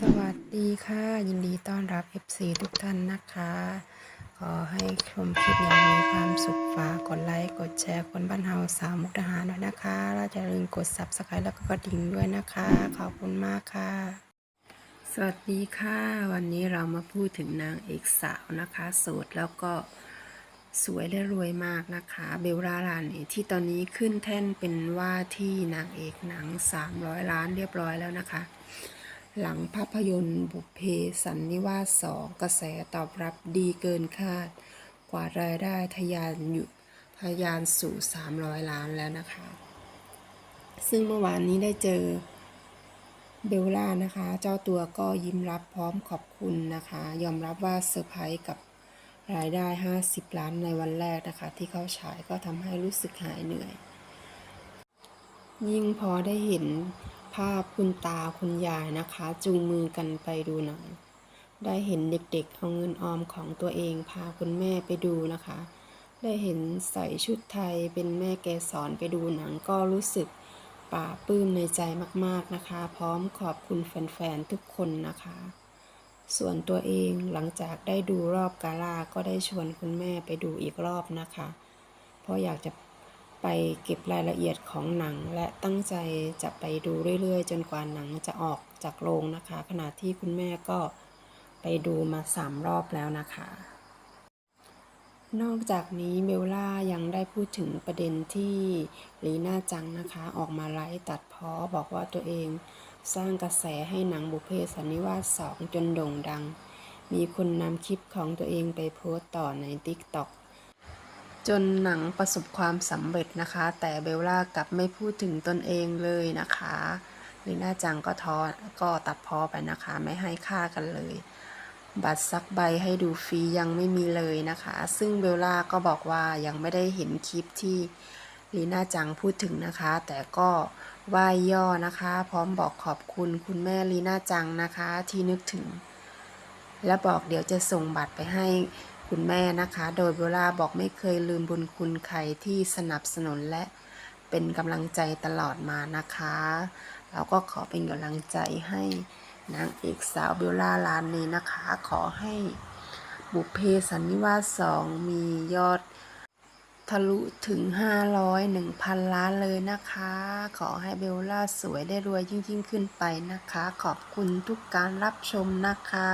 สวัสดีค่ะ ยินดีต้อนรับ FC ทุกท่านนะคะ ขอให้ชมคลิปอย่างมีความสุขฝากกดไลค์ กดแชร์คนบ้านเฮาสาวมุกดาหารด้วยนะคะแล้วจะลืมกด Subscribe แล้วก็กระดิ่งด้วยนะคะ ขอบคุณมากค่ะ สวัสดีค่ะ วันนี้เรามาพูดถึงนางเอกสาวนะคะโสดแล้วก็สวยและรวยมากนะคะ เบลล่าลานีที่ตอนนี้ขึ้นแท่นเป็นว่าที่นางเอกหนัง 300 ล้านเรียบร้อยแล้วนะคะ หลังภาพยนตร์บุพเพสันนิวาสสองกระแสตอบรับดีเกินคาด กว่ารายได้ทะยานอยู่ทะยานสู่ 300 ล้านแล้วนะคะ ซึ่งเมื่อวานนี้ได้เจอเบลล่านะคะ เจ้าตัวก็ยิ้มรับพร้อมขอบคุณนะคะ ยอมรับว่าเซอร์ไพรส์กับรายได้ 50 ล้านในวันแรกนะคะ ที่เขาฉายก็ทำให้รู้สึกหายเหนื่อย ยิ่งพอได้เห็น ภาพคุณตาคุณยายนะคะ จูงมือกันไปดูหนัง ได้เห็นเด็กๆ เอาเงินออมของตัวเองพาคุณแม่ไปดูนะคะ ได้เห็นใส่ชุดไทยเป็นแม่แกสอนไปดูหนังก็รู้สึกปลาปลื้มในใจมากๆนะคะ พร้อมขอบคุณแฟนๆ ทุกคนนะคะ ส่วนตัวเองหลังจากได้ดูรอบกาลาก็ได้ชวนคุณแม่ไปดูอีกรอบนะคะ เพราะอยากจะ ไปเก็บรายละเอียดของหนัง และตั้งใจจะไปดูเรื่อยๆ จนกว่าหนังจะออกจากโรงนะคะ ขณะที่คุณแม่ก็ไปดูมาสามรอบแล้วนะคะ นอกจากนี้เบลล่ายังได้พูดถึงประเด็นที่ลีน่าจังนะคะ ออกมาไลฟ์ตัดเพ้อบอกว่าตัวเองสร้างกระแสให้หนังบุพเพสันนิวาสสองจนโด่งดัง มีคนนำคลิปของตัวเองไปโพสต์ต่อใน TikTok จนหนังประสบความสำเร็จนะคะ แต่เบลล่ากลับไม่พูดถึงตนเองเลยนะคะลีน่าจังก็ท้อก็ตัดพ้อไปนะคะ ไม่ให้ค่ากันเลย บัตรซักใบให้ดูฟรียังไม่มีเลยนะคะ ซึ่งเบลล่าก็บอกว่ายังไม่ได้เห็นคลิปที่ลีน่าจังพูดถึงนะคะ แต่ก็ไหว้ย่อนะคะ พร้อมบอกขอบคุณคุณแม่ลีน่าจังนะคะที่นึกถึง และบอกเดี๋ยวจะส่งบัตรไปให้ คุณแม่นะคะ โดยเบลล่าบอกไม่เคยลืมบุญคุณใครที่สนับสนุนและเป็นกำลังใจตลอดมานะคะ เราก็ขอเป็นกำลังใจให้นางเอกสาวเบลล่าลานนี้นะคะ ขอให้บุพเพสันนิวาสสองมียอดทะลุถึง 500 1,000 ล้านเลยนะคะ ขอให้เบลล่าสวยได้รวยยิ่งยิ่งขึ้นไปนะคะ ขอบคุณทุกการรับชมนะคะ